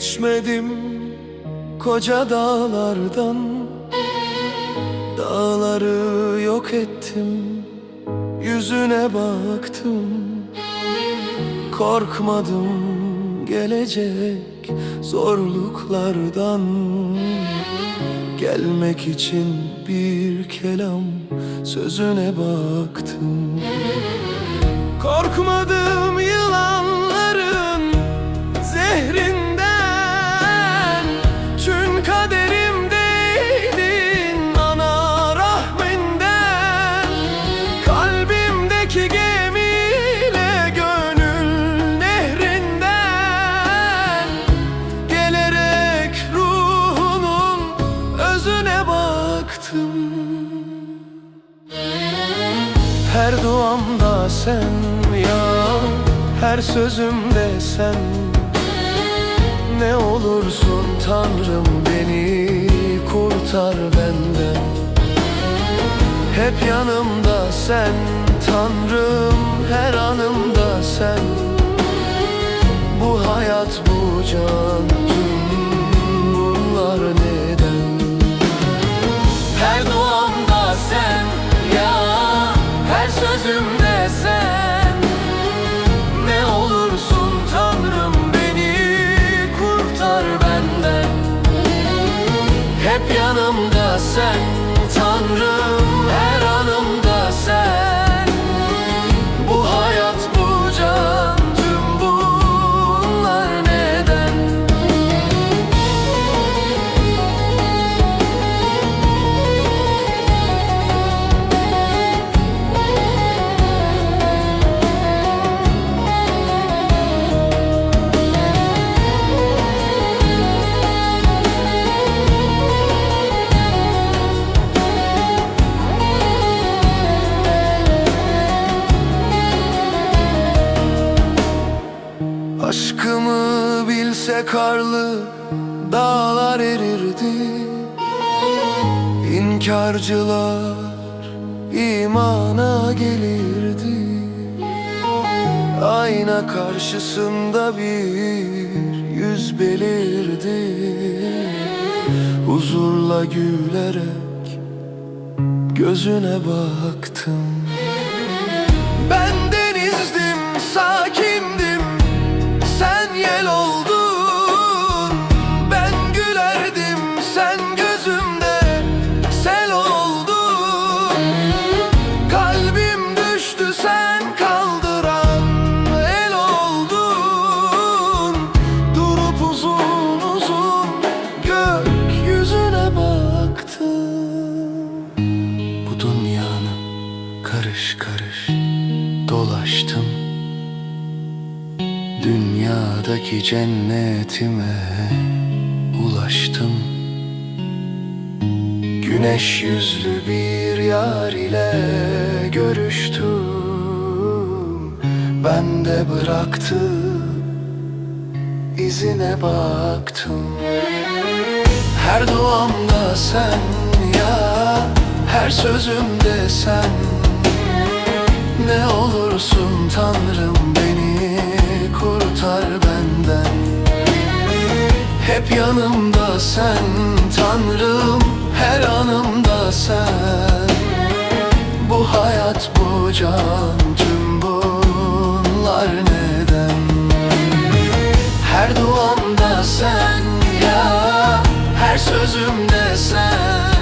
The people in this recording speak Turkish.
içmedim koca dağlardan. Dağları yok ettim Yüzüne baktım. Korkmadım gelecek zorluklardan. Gelmek için bir kelam sözüne baktım. Korkmadım sen ya Her sözümde sen. Ne olursun Tanrım beni kurtar benden. Hep yanımda sen Tanrım her anımda sen. Bu hayat bu can tüm Hep yanımda sen Tanrım karlı dağlar erirdi. İnkarcılar imana gelirdi. Ayna karşısında bir yüz belirdi. Huzurla gülerek gözüne baktım kaldıran el oldun. Durup uzun uzun gökyüzüne baktım Bu dünyanın karış karış dolaştım. Dünyadaki cennetime ulaştım. Güneş yüzlü bir yar ile görüştüm Ben de bıraktım izine baktım. Her duamda sen ya Her sözümde sen. Ne olursun Tanrım beni kurtar benden. Hep yanımda sen Tanrım her anımda sen. Bu hayat bu can sen ya. Her sözümde sen